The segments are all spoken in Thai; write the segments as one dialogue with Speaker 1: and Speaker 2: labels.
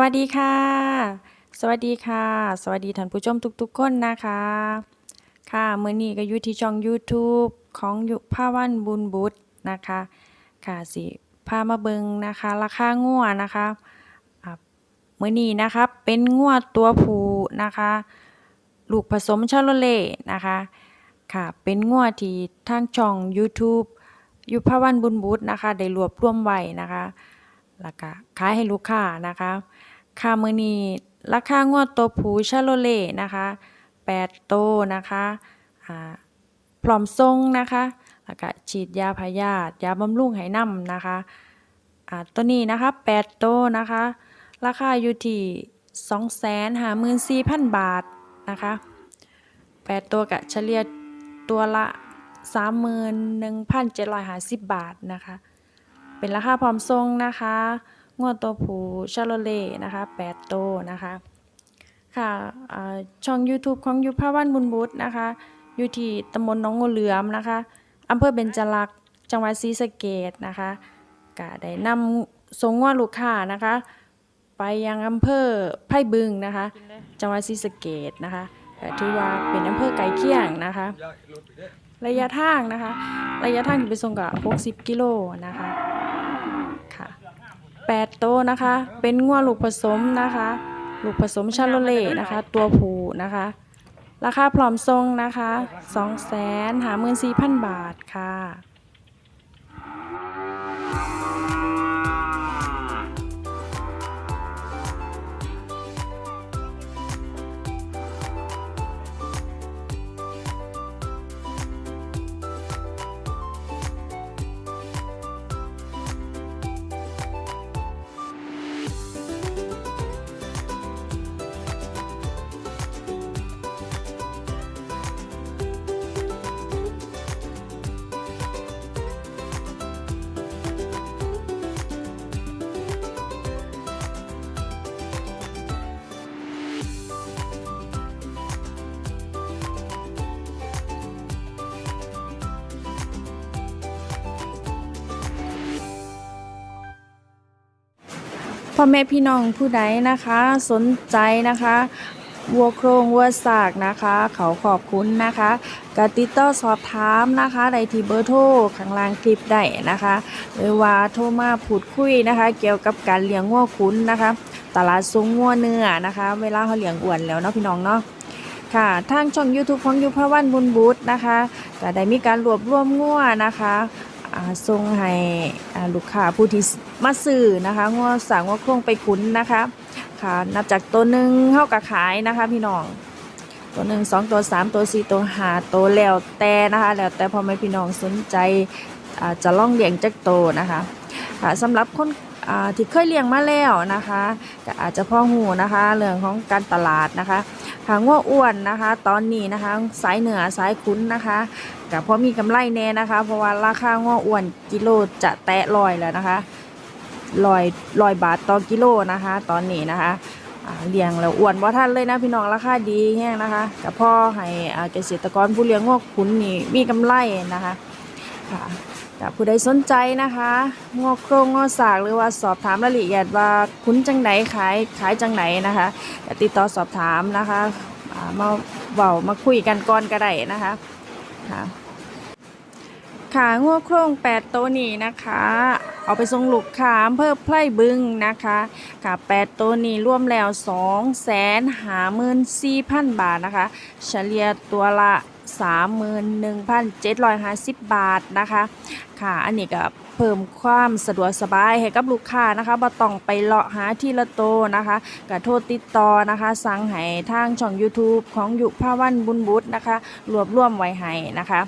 Speaker 1: วัสดีค่ะ สวัสดีค่ะ สวัสดีท่านผู้ชมทุกๆคนนะคะ ค่ะเมื้อนี้ก็อยู่ที่ช่อง YouTube ของยุภาวันบุญบุตรนะคะ ค่ะสิพามาเบิงนะคะ ราคางัวนะคะอ่ามื้อนี้นะคะเป็นงัวตัวผู้นะคะ ลูกผสมชาโลเล่นะคะ ค่ะเป็นงัวที่ทางช่อง YouTube ยุพาวันบุญบุตรนะคะ ได้รวบรวมไว้นะคะ แล้วก็ขายให้ลูกค้านะคะค่ามือนี้ราคางวดตัวผู้ชาโลเล่นะคะ8โตวนะคะอ่าพร้อมทรงนะคะแล้วก็ฉีดยาพยาธิยาบำรุงให้นำนะคะตัวนี้นะคะ8โตวนะคะ ราคาอยู่ที่ 254,000 บาทนะคะ8ตัวก็เฉลี่ยตัวละ 31,750 บาทนะคะ เป็นราคาพร้อมทรงนะคะงวดตัวผู้ชาโลเล่นะคะ8โตวนะคะค่ะช่อง YouTube ของยุพาวันบุญบุตรนะคะ อยู่ที่ตำบลหนองงูเหลือมนะคะอำเภอเบญจลักษ์จังหวัดศรีสะเกษนะคะก็ได้นำส่งงวดลูกค้านะคะ ไปยังอำเภอไผ่บึงนะคะ จังหวัดศรีสะเกษนะคะถือว่าเป็นอำเภอไกลเคียงนะคะ ระยะทางนะคะ ระยะทางที่ไปส่งก็60 กิโลนะคะ 8 โตวนะคะ เป็นงัวลูกผสมนะคะ ลูกผสมชาโลเล่นะคะ ตัวผูนะคะ ราคาพร้อมทรงนะคะ 2 5 4 0 0 0 บาทค่ะ อแม่พี่น้องผู้ใดนะคะ สนใจนะคะวัวโครงวัวสากนะคะ เขาขอบคุณนะคะกติดต่อสอบถามนะคะไดที่เบอร์โทรข้างล่างคลิปได้นะคะหรือว่าโทรมาพูดคุยนะคะ เกี่ยวกับการเลี้ยงวัวคุ้นนะคะ ตลาดซุงวัวเนื้อนะคะ เวลาเขาเลี้ยงอ้วนแล้วเนาะพี่น้องเนาะค่ะทางช่อง YouTube ของยุพวันบุญบุตรนะคะก็ได้มีการรวบรวมงัวนะคะ ส่งให้ลูกค้าผู้ที่มาซื้อนะคะงัวสางงัวโครงไปขุนนะคะค่ะนับจากตัวหนึ่งเท่ากับขายนะคะพี่น้องตัวหนึ่งสองตัวสามตัวสี่ตัวหาตัวแล้วแต่นะคะแล้วแต่พอแม่พี่น้องสนใจจะล่องเลี้ยงจักโตวนะคะค่ะสำหรับคนที่เคยเลี้ยงมาแล้วนะคะก็อาจจะพ่อหูนะคะเรื่องของการตลาดนะคะ หางว่าอ้วนนะคะ ตอนนี้นะคะ สายเหนือสายคุ้นนะคะก็พอมีกำไรแน่นะคะ เพราะว่าราคาง้ออ้วนกิโลจะแตะลอยแล้วนะคะลอยลอยบาทต่อกิโลนะคะ ตอนนี้นะคะเลี้ยงแล้วอ้วนว่าท่านเลยนะพี่น้องราคาดีแห้งนะคะก็พ่อให้เกษตรกรผู้เลี้ยงงอกขุนนี่มีกำไรนะคะค่ะ ผู้ใดสนใจนะคะงอโครงงอสากหรือว่าสอบถามรายละเอียดว่าคุ้นจังไหนขายขายจังไหนนะคะติดต่อสอบถามนะคะามาเว้ามาคุยกันก่อนก็ได้นะคะค่ะขางัวโครง8ตัวนี้นะคะ เอาไปส่งลูกค้าอำเพิ่มไพร่บึงนะคะค่ะ8ตัวนี้รวมแล้ว2แสนหาหมื่นสี่พันบาทนะคะ เฉลี่ยตัวละ 31,750 บาทนะคะ ค่ะ อันนี้ก็เพิ่มความสะดวกสบายให้กับลูกค้านะคะบ่ต้องไปเลาะหาที่ละโตนะคะก็โทรติดต่อนะคะ สั่งให้ทางช่อง YouTube ของยุพาวันบุญบุตรนะคะ รวบรวมไว้ให้นะคะ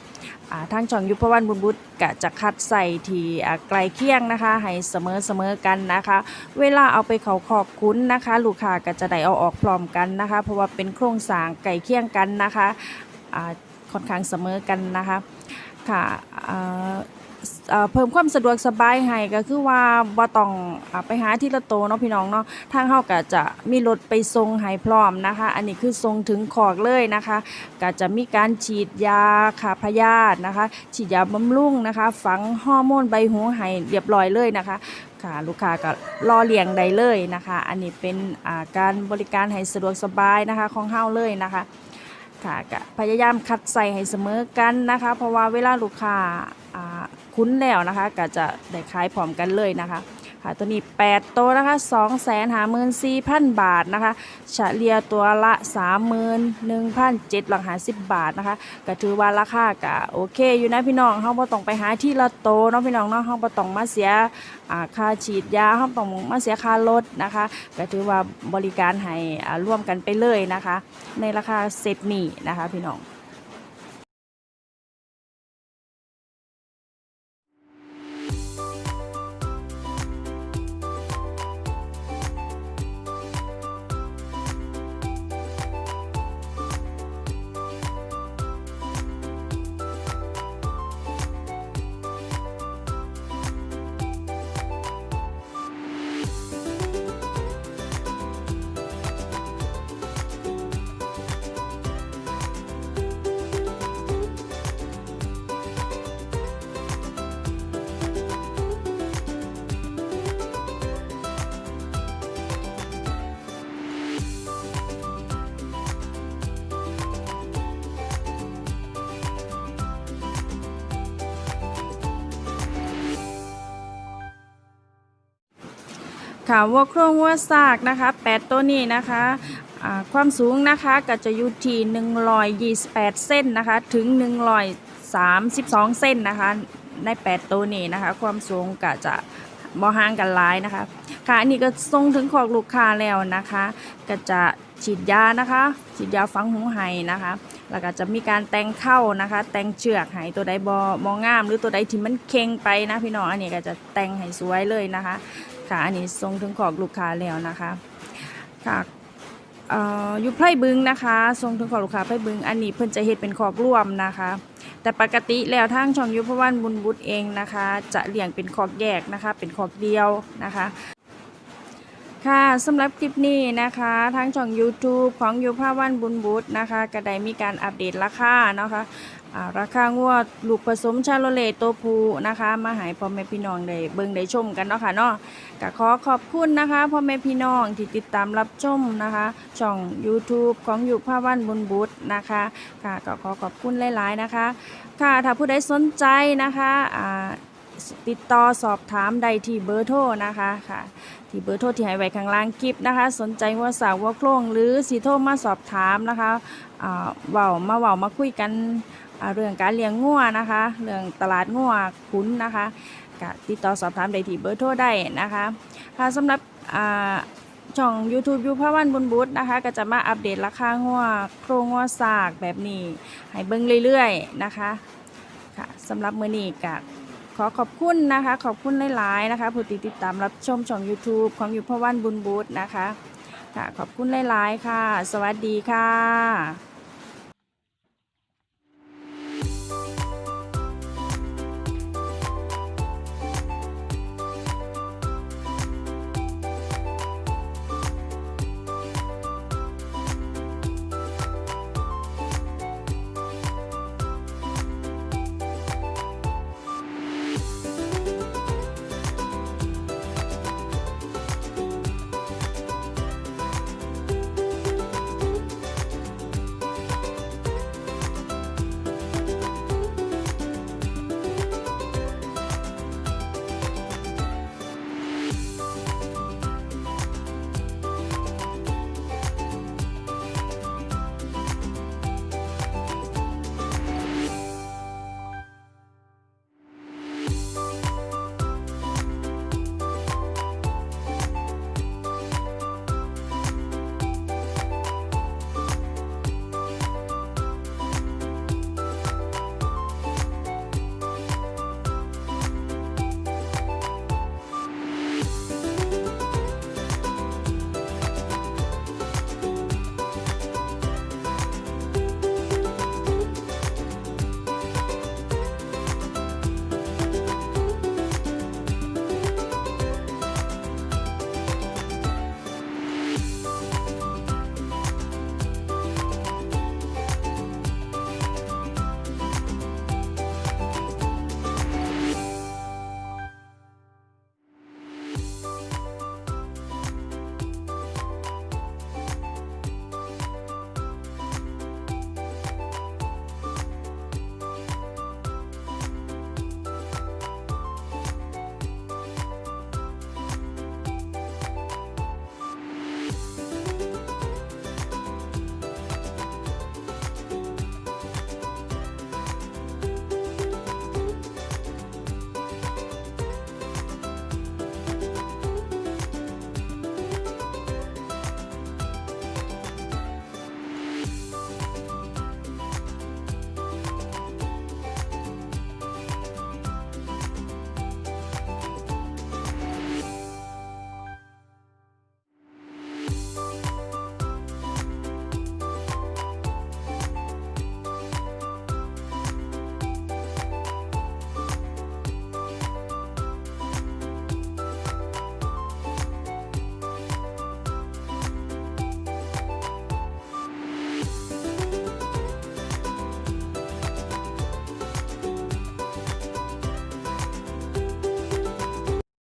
Speaker 1: ทางช่องยุพวันบุญบุตรก็จะคัดใส่ที่ไกลเคียงนะคะ ให้เสมอเสมอกันนะคะ เวลาเอาไปเขาขอบคุ้นนะคะ ลูกค้าก็จะได้เอาออกพร้อมกันนะคะ เพราะว่าเป็นโครงสร้างไก่เคียงกันนะคะอ่า ค่อนข้างเสมอกันนะคะค่ะเพิ่มความสะดวกสบายให้ก็คือว่าบ่ต้องอไปหาที่ละโตเนาะพี่น้องเนาะทางเฮาก็จะมีรถไปส่งให้พร้อมนะคะ อันนี้คือส่งถึงขอกเลยนะคะก็จะมีการฉีดยาฆ่าพยาธินะคะ ฉีดยาบำรุงนะคะ ฝังฮอร์โมนใบหูให้เรียบร้อยเลยนะคะค่ะลูกค้าก็รอเลี้ยงได้เลยนะคะ อันนี้เป็นการบริการให้สะดวกสบายนะคะของเฮาเลยนะคะ ค่ะก็พยายามคัดใส่ให้เสมอกันนะคะ เพราะว่าเวลาลูกค้าคุ้นแล้วนะคะ ก็จะได้ขายพร้อมกันเลยนะคะ ค่ะตัวนี้ 8 โตวนะคะ 2 5 4 0 0 0 บาทนะคะเฉลี่ยตัวละ 31,750 บาทนะคะก็ถือว่าราคาก็โอเคอยู่นะพี่น้องเฮาบ่ต้องไปหาที่ละโตเนาะพี่น้องเนาะเฮาบ่ต้องมาเสียค่าฉีดยาเฮาต้องมาเสียค่ารถนะคะก็ถือว่าบริการให้ร่วมกันไปเลยนะคะ ในราคาเซตนี้นะคะพี่น้อง ค่ะวัวโครงวัวซากนะคะ8ตัวนี้นะคะความสูงนะคะก็จะอยู่ที่128 เส้นนะคะถึง 132 เส้นนะคะใน 8 ตัวนี้นะคะ ความสูงก็จะบ่ห่างกันหลายนะคะ ค่ะอันนี้ก็ส่งถึงขอกลูกค้าแล้วนะคะ ก็จะฉีดยานะคะฉีดยาฝังหูไห้นะคะ แล้วก็จะมีการแต่งเข้านะคะ แต่งเชือกให้ตัวใดบมองงาม หรือตัวใดที่มันเค็งไปนะพี่น้องอันนี้ก็จะแต่งให้สวยเลยนะคะ ค่ะอันนี้ส่งถึงขอกลูกค้าแล้วนะคะค่ะอยู่ไพร่บึงนะคะส่งถึงขอกลูกค้าไพร่บึง อันนี้เพิ่นจะเฮ็ดเป็นขอกร่วมนะคะ แต่ปกติแล้วทางช่องยุพวันบุญบุตรเองนะคะ จะเลี้ยงเป็นขอกแยกนะคะ เป็นขอกเดียวนะคะค่ะสำหรับคลิปนี้นะคะทางช่อง YouTube ของยุพวันบุญบุตรนะคะก็ได้มีการอัปเดตราคาเนาะคะอ่า ราคางวดลูกผสมชาโลเลตโตผูนะคะ มาหายพ่อแม่พี่น้องได้เบิ่งได้ชมกันเนาะค่ะเนาะก็ขอขอบคุณนะคะพ่อแม่พี่น้องที่ติดตามรับชมนะคะ ช่อง YouTube ของยุพวันบุญบุตรนะคะค่ะก็ขอขอบคุณหลาย ๆ นะคะ ค่ะถ้าผู้ใดสนใจนะคะติดต่อสอบถามใดที่เบอร์โทรนะคะค่ะ ที่เบอร์โทรที่ให้ไว้ข้างล่างคลิปนะคะ สนใจว่าสาวว่าโครงหรือสีโทรมาสอบถามนะคะอ่าเว้ามาเว้ามาคุยกัน เรื่องการเลี้ยงงัวนะคะ เรื่องตลาดงัวขุนนะคะก็ติดต่อสอบถามได้ที่เบอร์โทรได้นะคะค่ะสำหรับช่อง YouTube ยูพาวันบุญบุตรนะคะ ก็จะมาอัปเดตราคางัวโครงงัวสากแบบนี้ ให้เบิ่งเรื่อยๆนะคะค่ะสำหรับมือนี้ก็ขอขอบคุณนะคะ ขอบคุณหลายๆนะคะผู้ติดติดตามรับชมช่อง YouTube ของยุพวันบุญบูธนะคะค่ะขอบคุณหลายๆค่ะ สวัสดีค่ะ